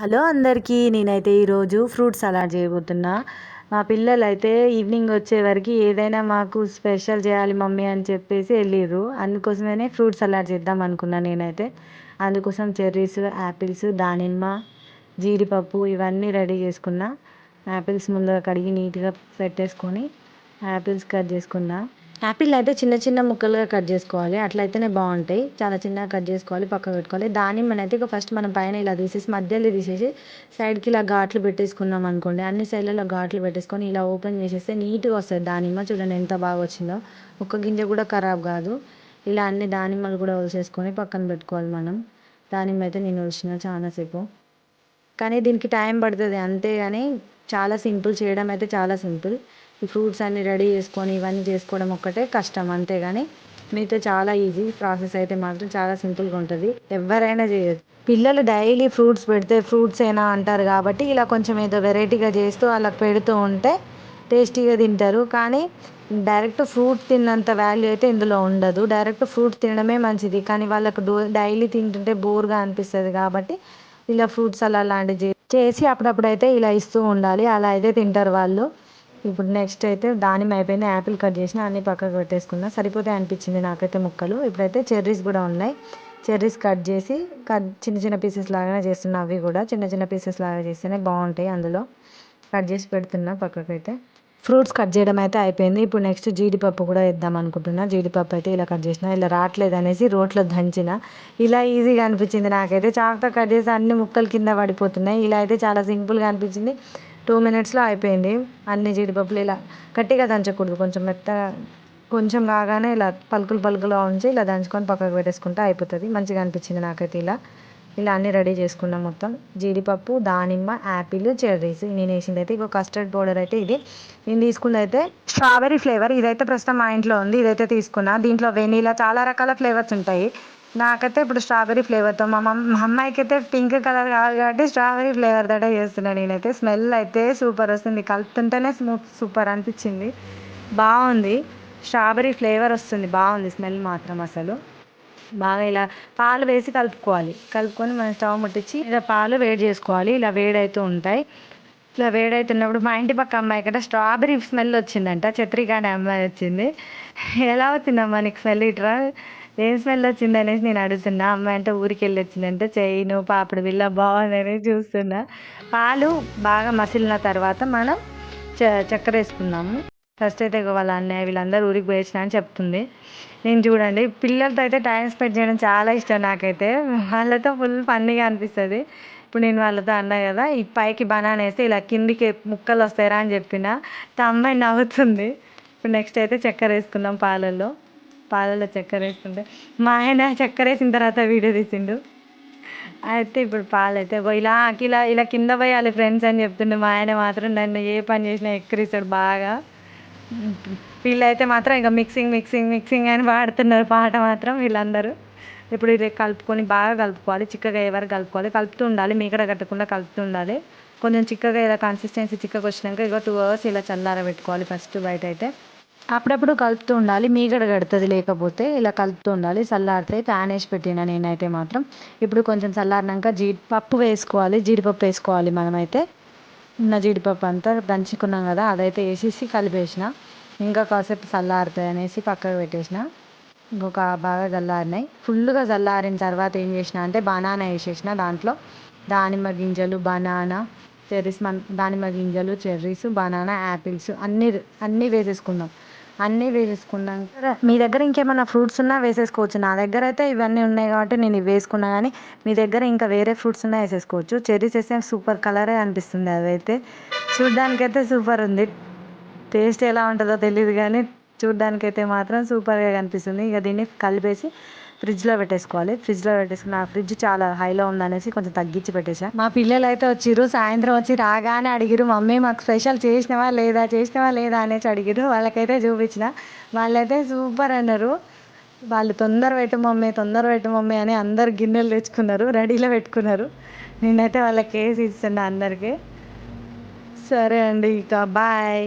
Hello అందరికీ నేనైతే ఈరోజు ఫ్రూట్ సలాడ్ చేయబోతున్నా. మా పిల్లలు అయితే ఈవినింగ్ వచ్చే వరకు ఏదైనా మాకు స్పెషల్ చేయాలి మమ్మీ అని చెప్పేసి వెళ్ళిర్రు. అందుకోసమే ఫ్రూట్ సలాడ్ చేద్దాం అనుకున్నాను నేనైతే. అందుకోసం చెర్రీస్ యాపిల్స్ దానిమ్మ జీడిపప్పు ఇవన్నీ రెడీ చేసుకున్నా. యాపిల్స్ ముందుగా కడిగి నీట్గా పెట్టేసుకొని యాపిల్స్ కట్ చేసుకున్నా. యాపిల్ అయితే చిన్న చిన్న ముక్కలుగా కట్ చేసుకోవాలి. అట్లయితేనే బాగుంటాయి. చాలా చిన్నగా కట్ చేసుకోవాలి పక్కన పెట్టుకోవాలి. దానిమ్మని అయితే ఇక ఫస్ట్ మనం పైన ఇలా తీసేసి మధ్యలో తీసేసి సైడ్కి ఇలా ఘాట్లు పెట్టేసుకున్నాం అనుకోండి. అన్ని సైడ్లలో ఘాట్లు పెట్టేసుకొని ఇలా ఓపెన్ చేసేస్తే నీట్గా వస్తుంది. దానిమ్మ చూడండి ఎంత బాగా వచ్చిందో. ఒక్క గింజ కూడా ఖరాబ్ కాదు. ఇలా అన్ని దానిమ్మలు కూడా ఒలిసేసుకొని పక్కన పెట్టుకోవాలి మనం. దానిమ్మ అయితే నేను ఒలిచిన చాలాసేపు. కానీ దీనికి టైం పడుతుంది. అంతే కానీ చాలా సింపుల్ చేయడం అయితే చాలా సింపుల్. ఈ ఫ్రూట్స్ అన్ని రెడీ చేసుకొని ఇవన్నీ చేసుకోవడం ఒక్కటే కష్టం అంతేగాని మిగతా చాలా ఈజీ ప్రాసెస్ అయితే మాత్రం చాలా సింపుల్గా ఉంటుంది. ఎవరైనా చేయొచ్చు. పిల్లలు డైలీ ఫ్రూట్స్ పెడితే ఫ్రూట్స్ అయినా అంటారు కాబట్టి ఇలా కొంచెం ఏదో వెరైటీగా చేస్తూ వాళ్ళకి పెడుతూ ఉంటే టేస్టీగా తింటారు. కానీ డైరెక్ట్ ఫ్రూట్ తిన్నంత వాల్యూ అయితే ఇందులో ఉండదు. డైరెక్ట్ ఫ్రూట్ తినడమే మంచిది. కానీ వాళ్ళకు డైలీ తింటుంటే బోర్గా అనిపిస్తుంది కాబట్టి ఇలా ఫ్రూట్స్ అలా లాంటివి చేసి అప్పుడప్పుడు అయితే ఇలా ఇస్తూ ఉండాలి. అలా అయితే తింటారు వాళ్ళు. ఇప్పుడు నెక్స్ట్ అయితే దానిమ్మ అయిపోయింది. యాపిల్ కట్ చేసిన అన్ని పక్కకు పెట్టేసుకున్నా సరిపోతాయి అనిపించింది నాకైతే ముక్కలు. ఇప్పుడైతే చెర్రీస్ కూడా ఉన్నాయి. చెర్రీస్ కట్ చేసి కట్ చిన్న చిన్న పీసెస్ లాగానే చేస్తున్నా. అవి కూడా చిన్న చిన్న పీసెస్ లాగా చేస్తేనే బాగుంటాయి అందులో. కట్ చేసి పెడుతున్నా పక్కకు అయితే ఫ్రూట్స్ కట్ చేయడం అయితే అయిపోయింది. ఇప్పుడు నెక్స్ట్ జీడిపప్పు కూడా వేద్దాం అనుకుంటున్నా. జీడిపప్పు అయితే ఇలా కట్ చేసిన. ఇలా రావట్లేదు అనేసి రోట్లో దంచిన. ఇలా ఈజీగా అనిపించింది నాకైతే. చాకుతో కట్ చేసి అన్ని ముక్కలు కింద పడిపోతున్నాయి. ఇలా అయితే చాలా సింపుల్గా అనిపించింది. టూ మినిట్స్లో అయిపోయింది. అన్ని జీడిపప్పులు ఇలా గట్టిగా దంచకూడదు. కొంచెం మెత్తగా కొంచెం కాగానే ఇలా పలుకులు పలుకులుగా ఉంచి ఇలా దంచుకొని పక్కకు పెట్టేసుకుంటే అయిపోతుంది. మంచిగా అనిపించింది నాకైతే ఇలా. ఇలా అన్నీ రెడీ చేసుకున్నాం మొత్తం. జీడిపప్పు దానిమ్మ యాపిల్ చెర్రీస్ నేను వేసింది అయితే. ఇక కస్టర్డ్ పౌడర్ అయితే ఇది. నేను తీసుకుంది అయితే స్ట్రాబెరీ ఫ్లేవర్. ఇదైతే ప్రస్తుతం మా ఇంట్లో ఉంది. ఇదైతే తీసుకున్నా. దీంట్లో వెనీలా చాలా రకాల ఫ్లేవర్స్ ఉంటాయి. నాకైతే ఇప్పుడు స్ట్రాబెరీ ఫ్లేవర్తో మా మమ్మ మా అమ్మాయికి అయితే పింక్ కలర్ కావాలి కాబట్టి స్ట్రాబెరీ ఫ్లేవర్ తోటే చేస్తున్నాను నేనైతే. స్మెల్ అయితే సూపర్ వస్తుంది. కలుపుతుంటేనే స్మూత్ సూపర్ అనిపించింది. బాగుంది. స్ట్రాబెరీ ఫ్లేవర్ వస్తుంది. బాగుంది స్మెల్ మాత్రం అసలు. బాగా ఇలా పాలు వేసి కలుపుకోవాలి. కలుపుకొని మనం స్టవ్ ముట్టించి ఇలా పాలు వేడి చేసుకోవాలి. ఇలా వేడైతూ ఉంటాయి. ఇట్లా వేడైతున్నప్పుడు మా ఇంటి పక్క అమ్మాయి కదా స్ట్రాబెరీ స్మెల్ వచ్చిందంట. చత్రికాడ అమ్మాయి వచ్చింది. ఎలా వచ్చిందమ్మా నీకు స్మెల్ ఇట్రా? ఏం స్మెల్ వచ్చింది అనేసి నేను అడుగుతున్నా అమ్మాయి అంటే ఊరికి వెళ్ళి వచ్చిందంటే చైను పాపిడి బిల్ల బాగుందని చూస్తున్నా. పాలు బాగా మసిలిన తర్వాత మనం చ చక్కెర వేసుకుందాము. ఫస్ట్ అయితే వాళ్ళ అన్నయ్య వీళ్ళందరూ ఊరికి పోయేసిన అని చెప్తుంది. నేను చూడండి పిల్లలతో అయితే టైం స్పెండ్ చేయడం చాలా ఇష్టం నాకైతే. వాళ్ళతో ఫుల్ ఫన్నీగా అనిపిస్తుంది. ఇప్పుడు నేను వాళ్ళతో అన్నా కదా ఈ పైకి బనానా వేస్తే ఇలా కిందికి ముక్కలు వస్తాయిరా అని చెప్పిన అమ్మాయి నవ్వుతుంది. ఇప్పుడు నెక్స్ట్ అయితే చక్కెర వేసుకుందాం పాలల్లో. పాలలో చక్కెర వేసుకుంటే మా ఆయన చక్కెర వేసిన తర్వాత వీడియో తీసిండు. అయితే ఇప్పుడు పాలు అయితే ఇలా ఇలా ఇలా కింద పోయాలి ఫ్రెండ్స్ అని చెప్తుండే. మా ఆయన మాత్రం నన్ను ఏ పని చేసినా ఎక్కిరిస్తాడు బాగా. వీళ్ళైతే మాత్రం ఇక మిక్సింగ్ మిక్సింగ్ మిక్సింగ్ అని పాడుతున్నారు పాట మాత్రం వీళ్ళందరూ. ఇప్పుడు ఇది కలుపుకొని బాగా కలుపుకోవాలి. చిక్కగా అయ్యే వరకు కలుపుకోవాలి. కలుపుతూ ఉండాలి. మీకడ కట్టకుండా కలుపుతూ ఉండాలి. కొంచెం చిక్కగా ఇలా కన్సిస్టెన్సీ చిక్కగా వచ్చినాక ఇక టూ అవర్స్ ఇలా చల్లార పెట్టుకోవాలి ఫస్ట్ బయట అయితే అప్పుడప్పుడు కలుపుతూ ఉండాలి. మీగడ కడుతుంది లేకపోతే ఇలా కలుపుతూ ఉండాలి. చల్లారితే ఫ్యాన్ వేసి పెట్టిన నేనైతే మాత్రం. ఇప్పుడు కొంచెం చల్లారినాక జీడిపప్పు వేసుకోవాలి. జీడిపప్పు వేసుకోవాలి మనమైతే. ఉన్న జీడిపప్పు అంతా దంచుకున్నాం కదా అదైతే వేసేసి కలిపేసిన. ఇంకా కాసేపు చల్లారుతాయి అనేసి పక్కకు పెట్టేసిన. ఇంకొక బాగా చల్లారినాయి ఫుల్గా చల్లారిన తర్వాత ఏం చేసిన అంటే బనానా వేసేసిన దాంట్లో. దానిమ్మ గింజలు బనానా చెర్రీస్ మన దానిమ్మ గింజలు చెర్రీస్ బనానా యాపిల్స్ అన్నీ అన్నీ వేసేసుకుందాం అన్నీ వేసేసుకున్నాం మీ దగ్గర ఇంకేమైనా ఫ్రూట్స్ ఉన్నా వేసేసుకోవచ్చు. నా దగ్గర అయితే ఇవన్నీ ఉన్నాయి కాబట్టి నేను ఇవి వేసుకున్నా కానీ మీ దగ్గర ఇంకా వేరే ఫ్రూట్స్ ఉన్నా వేసేసుకోవచ్చు. చెర్రీస్ వేస్తే సూపర్ కలరే అనిపిస్తుంది అదైతే. చూడ్డానికైతే సూపర్ ఉంది. టేస్ట్ ఎలా ఉంటుందో తెలియదు కానీ చూడ్డానికైతే మాత్రం సూపర్గా కనిపిస్తుంది. ఇక దీన్ని కలిపేసి ఫ్రిడ్జ్లో పెట్టేసుకోవాలి. ఫ్రిడ్జ్లో పెట్టేసుకుని నా ఫ్రిడ్జ్ చాలా హైలో ఉందనేసి కొంచెం తగ్గించి పెట్టేశాను మా పిల్లలు అయితే వచ్చిర్రు సాయంత్రం వచ్చి రాగానే అడిగిరు మమ్మీ మాకు స్పెషల్ చేసినవా లేదా చేసినవా లేదా? అనేసి అడిగిరు వాళ్ళకైతే చూపించిన. వాళ్ళైతే సూపర్ అన్నారు. వాళ్ళు తొందర పెట్టు మమ్మీ తొందర పెట్టు మమ్మీ అని అందరు గిన్నెలు తెచ్చుకున్నారు రెడీలో పెట్టుకున్నారు. నేనైతే వాళ్ళకి వేసి ఇస్తున్నా అందరికీ. సరే అండి ఇక బాయ్.